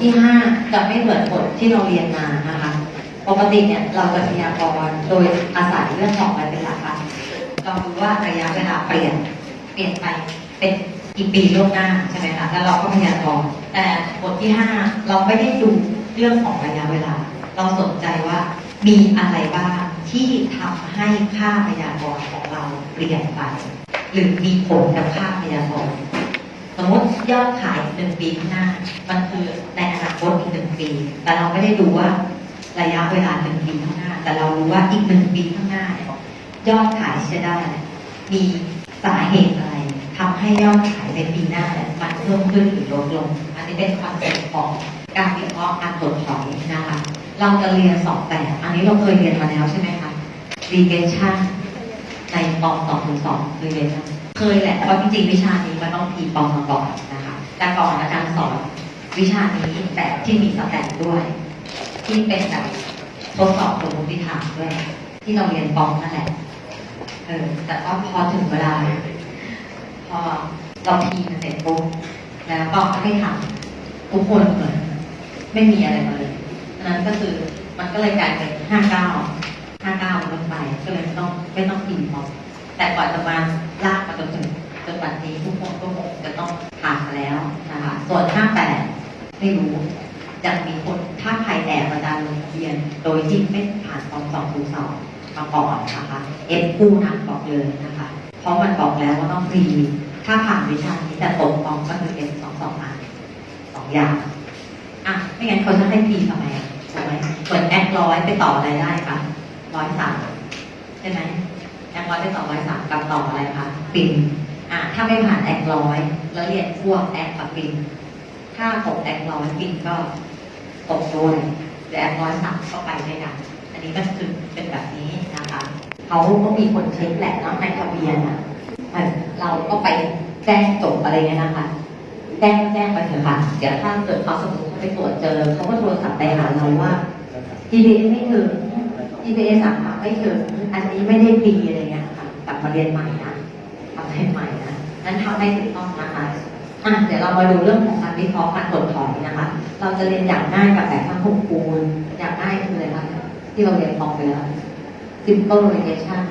ที่5จะไม่เหมือนบทที่เราเรียนมานะคะ ปกติเนี่ยเราจะพยากรณ์โดยอาศัยเรื่องของอะไรเป็นหลักคะเราดูว่าระยะเวลาเปลี่ยนเปลี่ยนไปเป็นกี่ปีล่วงหน้าใช่ไหมคะแล้วเราก็พยากรณ์แต่บทที่5เราไม่ได้ดูเรื่องของระยะเวลา เราสนใจว่ามีอะไรบ้างที่ทำให้ค่าพยากรณ์ของเราเปลี่ยนไป หรือมีผลกับค่าพยากรณ์ สมมติยอดขายหนึ่งปีข้างหน้า มันคือในอนาคตอีกหนึ่งปี แต่เราไม่ได้ดูว่าระยะเวลาหนึ่งปีข้างหน้า แต่เรารู้ว่าอีกหนึ่งปีข้างหน้าเนี่ยยอดขายที่จะได้ มีสาเหตุอะไรทำให้ยอดขายในปีหน้าเนี่ยมันเพิ่มขึ้นหรือลดลง อันนี้เป็นคอนเซ็ปต์ของการวิเคราะห์การตรวจสอบนะคะ เราจะเรียนสองแบบ อันนี้เราเคยเรียนมาแล้วใช่ไหมคะ regression ในปอสองถึงสอง regression เคยแหละเพราะจริงๆวิชานี้มันต้องพีปอมาก่อนนะคะแต่ก่อนอาจารย์สอนวิชานี้แบบที่มีสแตทด้วย ที่เป็นแบบทดสอบสมมติฐานด้วย ที่เราเรียนปอมนั่นแหละเออแต่ว่าพอถึงเวลา พอเราพีมันเสร็จปุ๊บแล้วก็ให้ทำทุกคนเหมือนไม่มีอะไรมาเลยนั้นก็คือมันก็เลยกลายเป็นห้าเก้าห้าเก้าลงไปก็เลยไม่ต้องไม่ต้องพีพองแต่กว่าจะมาลากมา จนถึงจนวันนี้ทุกคนก็คงจะต้องผ่านมาแล้วนะคะส่วนห้าแปดไม่รู้จะมีคนถ้าใครแอบอาจารย์ลงทะเบียน โดยที่ไม่ผ่านกองสองศูนย์สองมาก่อนนะคะเอฟกู้นะบอกเลยนะคะ เพราะมันบอกแล้วว่าต้องฟรีถ้าผ่านวิชานี้แต่ตกกองก็คือเอฟสองสองอันสองอย่างอะไม่งั้นเขาจะให้ฟรีทำไมถูกไหมเหมือนแอคร้อยไปต่ออะไรได้คะร้อยสามใช่ไหม แอคร้อยไปต่อร้อยสามกับต่ออะไรคะปินอะถ้าไม่ผ่านแอคร้อยแล้วเรียนพวกแอคกับปินถ้าตกแองร้อยปินก็ตกด้วยแต่แองร้อยสามก็ไปด้วยกันอันนี้ก็คือเป็นแบบนี้นะคะเขาก็มีคนเช็คแหละเนาะในทะเบียนอะเราก็ไปแจ้งจบอะไรเงี้ยนะคะแจ้งแจ้งไปเถอะค่ะเดี๋ยวถ้าเกิดเขาสมมติเขาไปตรวจเจอเขาก็โทรศัพท์ไปหาเราว่า GPA ไม่ถึง GPA สามขาไม่ถึงอันนี้ไม่ได้ปีอะไรเงี้ยค่ะกลับมาเรียนใหม่นะทำให้ใหม่นะนั้นทำให้ถูกต้องนะคะอะเดี๋ยวเรามาดูเรื่องของการวิเคราะห์การถดถอยนะคะ เราจะเรียนอย่างง่ายกับแบบทั้งหกคูณอย่างง่ายคืออะไรคะที่เราเรียนพอไปแล้ว simple regression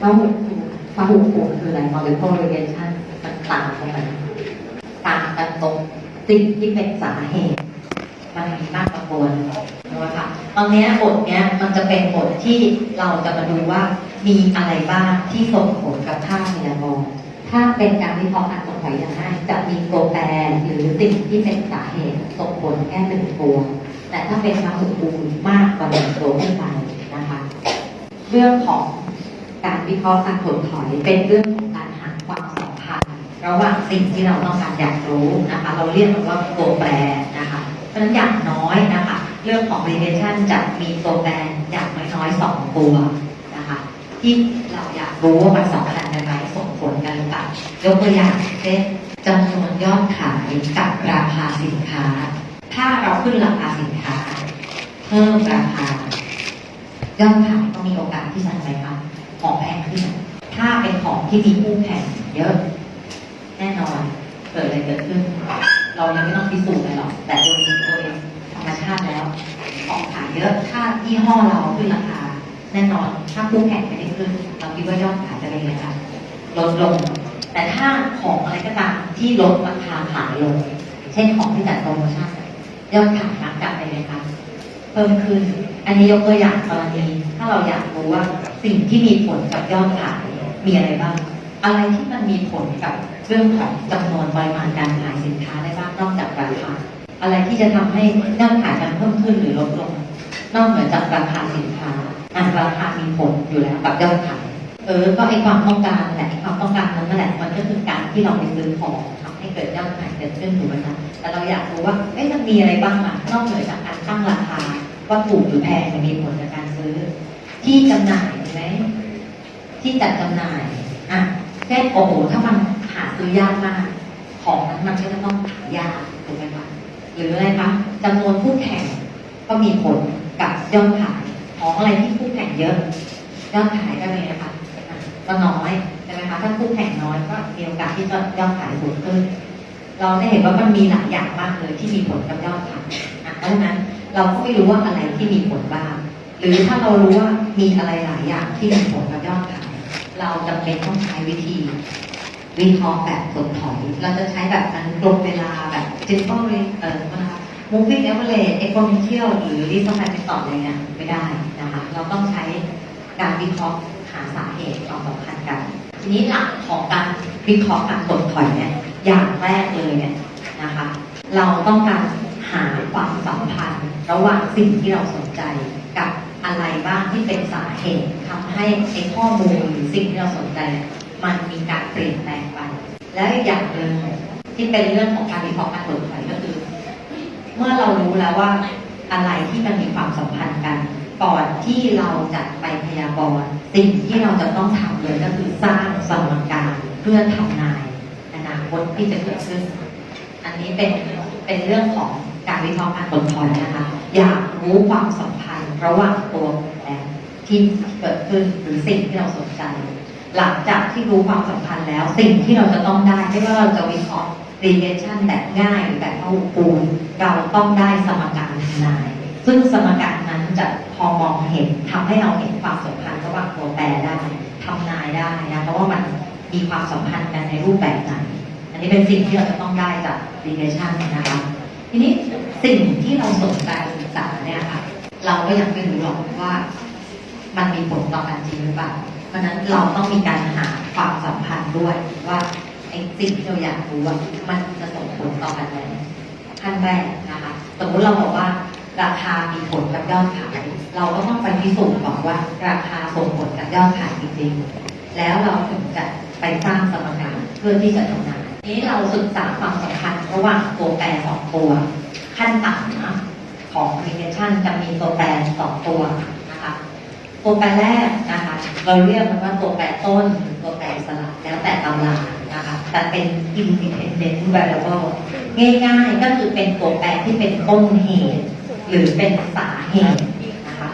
ว่าหกคูณว่าหกคูณคืออะไร multiple regression มันต่างกันไหมต่างกันตรงสิ่งที่เป็นสาเหตุมันมีมากกว่าบน นะคะตอนเนี้ยบทเนี้ยมันจะเป็นบทที่เราจะมาดูว่ามีอะไรบ้างที่ส่งผลกับค่าพยากรณ์ถ้าเป็นการวิเคราะห์การสงสัยอย่างง่ายจะมีตัวแปรหรือสิ่งที่เป็นสาเหตุส่งผลแค่หนึ่งตัว แต่ถ้าเป็นทางอุปูมากกว่าหนึ่งตัวขึ้นไปนะคะ เรื่องของการวิเคราะห์การถดถอยเป็นเรื่องของการหาความสัมพันธ์ระหว่างสิ่งที่เราต้องการอยากรู้นะคะ เราเรียกมันว่าตัวแปรนะคะเพราะฉะนั้นอย่างน้อยนะคะ เรื่องของ relation จะมีตัวแปรอย่างน้อยๆสองตัวนะคะที่เราอยากรู้ว่ามันสัมพันธ์กันไหมส่งผลกันหรือเปล่ายกตัวอย่างเช่นจำนวนยอดขายกับราคาสินค้า ถ้าเราขึ้นราคาสินค้า เพิ่มราคายอดขายก็มีโอกาสที่จะทำไมคะของแพงขึ้นถ้าเป็นของที่มีคู่แข่งเยอะ แน่นอนเกิดอะไรเกิดขึ้น เรายังไม่ต้องพิสูจน์เลยหรอกแต่โดยโดยธรรม ชาติแล้วของขายเยอะถ้ายี่ห้อเราขึ้นราคา แน่นอนถ้าคู่แข่งไม่ได้ขึ้นเราคิดว่ายอดขายจะเป็นไงคะลดลง แต่ถ้าของอะไรก็ตามที่ลดราคาขายลง เช่นของที่จัดโปรโมชั่นยอดขายนับกลับไปเลยคะเพิ่มขึ้น อันนี้ยกตัวอย่างกรณีถ้าเราอยากรู้ว่าสิ่งที่มีผลกับยอดขายมีอะไรบ้าง อะไรที่มันมีผลกับเรื่องของจำนวนปริมาณการขายสินค้าได้บ้างนอกจากราคา อะไรที่จะทำให้ยอดขายมันเพิ่มขึ้นหรือลดลง นอกเหนือจากราคาสินค้าอะราคามีผลอยู่แล้วกับยอดขายเออ ก็ไอความต้องการแหละความต้องการนั้นนั่นแหละมันก็คือการที่เราไปซื้อของทำให้เกิดยอดขายเกิดขึ้นถูกไหมคะแต่เราอยากรู้ว่าเอ๊ะมันมีอะไรบ้างอะนอกเหนือจากการตั้งราคาว่าถูกหรือแพงมันมีผลกับการซื้อ ที่จำหน่ายไหมที่จัดจำหน่ายอะเช่นโอ้โหถ้ามันหาซื้อยากมาก ของนั้นมันก็จะต้องหายากถูกไหมคะ หรืออะไรคะจำนวนผู้แข่งก็มีผลกับยอดขายของอะไรที่คู่แข่งเยอะยอดขายก็เลยนะคะก็น้อยใช่ไหมคะถ้าคู่แข่งน้อยก็มีโอกาสที่จะยอดขายสูงขึ้น เราจะเห็นว่ามันมีหลายอย่างมากเลยที่มีผลกับยอดขายอะเพราะฉะนั้นเราก็ไม่รู้ว่าอะไรที่มีผลบ้างหรือถ้าเรารู้ว่ามีอะไรหลายอย่างที่มีผลกับยอดขายเราจำเป็นต้องใช้วิธีวิเคราะห์แบบถดถอย เราจะใช้แบบนั้นลมเวลาแบบ simple เอ่อว่า moving average exponential หรือ result method อะไรเงี้ยไม่ได้นะคะ เราต้องใช้การวิเคราะห์หาสาเหตุความสัมพันธ์กัน ทีนี้หลักของการวิเคราะห์การถดถอยเนี่ยอย่างแรกเลยเนี่ยนะคะ เราต้องการหาความสัมพันธ์ระหว่างสิ่งที่เราสนใจกับอะไรบ้างที่เป็นสาเหตุทำให้ไอ้ข้อมูลหรือสิ่งที่เราสนใจ มันมีการเปลี่ยนแปลงไป แล้วอีกอย่างหนึ่ง ที่เป็นเรื่องของการวิเคราะห์การถดถอยก็คือ เมื่อเรารู้แล้วว่าอะไรที่มันมีความสัมพันธ์กันก่อนที่เราจะไปพยากรณ์สิ่งที่เราจะต้องทำเลยก็คือสร้างสมการเพื่อทำนายอนาคตที่จะเกิดขึ้น อันนี้เป็นเป็นเรื่องของการวิเคราะห์การถดถอยนะคะ อยากรู้ความสัมพันธ์ระหว่างตัวแอนที่เกิดขึ้นหรือสิ่งที่เราสนใจ หลังจากที่รู้ความสัมพันธ์แล้ว สิ่งที่เราจะต้องได้ไม่ว่าเราจะวิเคราะห์ relation แบบง่ายหรือแบบพหุคูณเราต้องได้สมการทำนาย ซึ่งสมการนั้นจะพอมองเห็นทำให้เราเห็นความสัมพันธ์ระหว่างตัวแปรได้ทำนายได้นะเพราะว่ามันมีความสัมพันธ์กันในรูปแบบไหนอันนี้เป็นสิ่งที่เราจะต้องได้จาก relation นะคะทีนี้สิ่งที่เราสนใจศึกษาเนี่ยค่ะเราก็ยังไม่รู้หรอกว่ามันมีผลต่อการจริงหรือเปล่าเพราะนั้นเราต้องมีการหาความสัมพันธ์ด้วยว่า ไอ้สิ่งที่เราอยากรู้ว่ามันจะส่งผลต่อกันไหมขั้นแรกนะคะสมมติเราบอกว่าราคามีผลกับยอดขาย เราก็ต้องไปพิสูจน์ก่อนว่า ราคาส่งผลกับยอดขายจริงๆ แล้วเราถึงจะไปสร้างสมการเพื่อที่จะทำงานนี้เราศึกษาความสัมพันธ์ระหว่างตัวแปรสองตัว ขั้นต่ำนะของ regression จะมีตัวแปรสองตัวนะคะตัวแปรแรกนะคะเราเรียกมันว่าตัวแปรต้นหรือตัวแปรสลับแล้วแต่ตำรา แต่เป็น independent variable ง่ายๆ ก็คือเป็นตัวแปรที่เป็นต้นเหตุ หรือเป็นสาเหตุนะคะ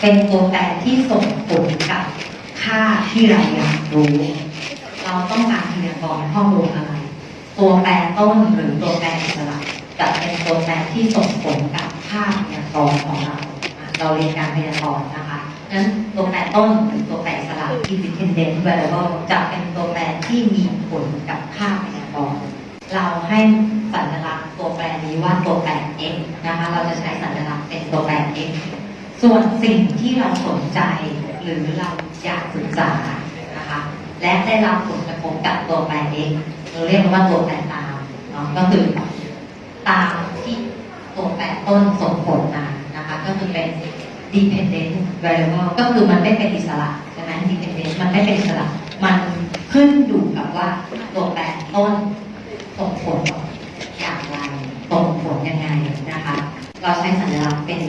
เป็นตัวแปรที่ส่งผลกับค่าที่เราอยากรู้ เราต้องการพยากรณ์ข้อมูลอะไร ตัวแปรต้นหรือตัวแปรอิสระจะเป็นตัวแปรที่ส่งผลกับค่าพยากรณ์ของเรา เราเรียนการพยากรณ์นะคะนั้นตัวแปรต้นหรือตัวแปรอิส ระ independent variable จะเป็นตัวแปรที่มีผลกับค่าพยากรณ์เราให้สัญลักษณ์ตัวแปรนี้ว่าตัวแปร x นะคะ เราจะใช้สัญลักษณ์เป็นตัวแปร x ส่วนสิ่งที่เราสนใจหรือเราอยากศึกษานะคะและได้รับผลกระทบกับตัวแปร x เราเรียกว่าตัวแปรตามเนาะก็คือตามที่ตัวแปรต้นส่งผลมานะคะ ก็คือเป็น dependent variable ก็คือมันไม่เป็นอิสระใช่ไหม dependent มันไม่เป็นอิสระมันขึ้นอยู่กับว่าตัวแปรต้นส่งผลอย่างไรส่งผลยังไงนะคะ เราใช้สัญลักษณ์เป็น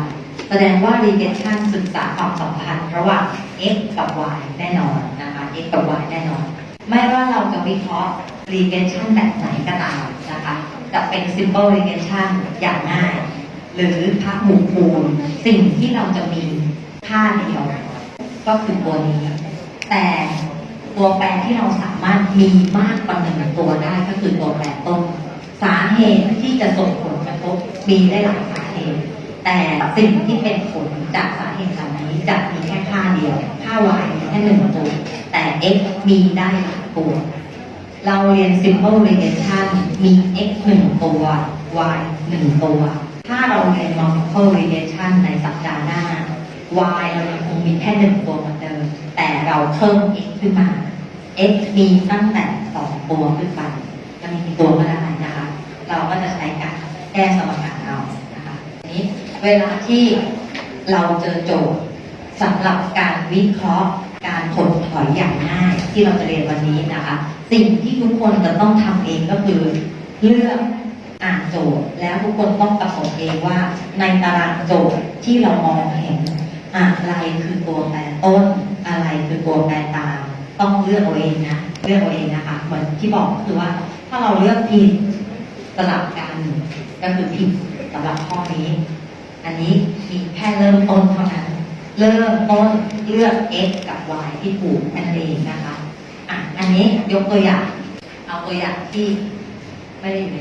y แสดงว่า regression ศึกษาความสัมพันธ์ระหว่าง x กับ y แน่นอนนะคะ x กับ y แน่นอน ไม่ว่าเราจะวิเคราะห์ regression แบบไหนก็ตามนะคะ จะเป็น simple regression อย่างง่าย หรือพักหมู่คูณสิ่งที่เราจะมีค่าเดียว ก็คือตัวนี้แต่ตัวแปรที่เราสามารถมีมากกว่าหนึ่งตัวได้ก็คือตัวแปรต้น สาเหตุที่จะส่งผลกระทบมีได้หลายสาเหตุ แต่สิ่งที่เป็นผลจากสาเหตุเหล่านี้จะมีแค่ค่าเดียว ค่า y มีแค่หนึ่งตัว แต่ x มีได้หลายตัว เราเรียน simple regression มี x หนึ่งตัว y หนึ่งตัว ถ้าเราเรียน multiple regression ในสัปดาห์ y เรายังคงมีแค่หนึ่งตัวเหมือนเดิม แต่เราเพิ่ม x ขึ้นมา x มีตั้งแต่สองตัวขึ้นไปจะมีกี่ตัวก็ได้นะคะ เราก็จะใช้การแก้สมการเอานะคะทีนี้เวลาที่เราเจอโจทย์สำหรับการวิเคราะห์การถดถอยอย่างง่ายที่เราจะเรียนวันนี้นะคะ สิ่งที่ทุกคนจะต้องทำเองก็คือเลือกอ่านโจทย์แล้วทุกคนต้องกำหนดเองว่าในตารางโจทย์ที่เรามองเห็น อะไรคือตัวแปรต้น อะไรคือตัวแปรตามต้องเลือกเอาเองนะเลือกเอาเองนะคะเหมือนที่บอกก็คือว่า ถ้าเราเลือกผิดสลับกันก็คือผิดสำหรับข้อนี้ อันนี้มีแค่เริ่มต้นเท่านั้น เริ่มต้นเลือก x กับ y ที่ถูกนั่นเองนะคะอะอันนี้ยกตัวอย่าง เอาตัวอย่างที่ไม่ได้อยู่ใน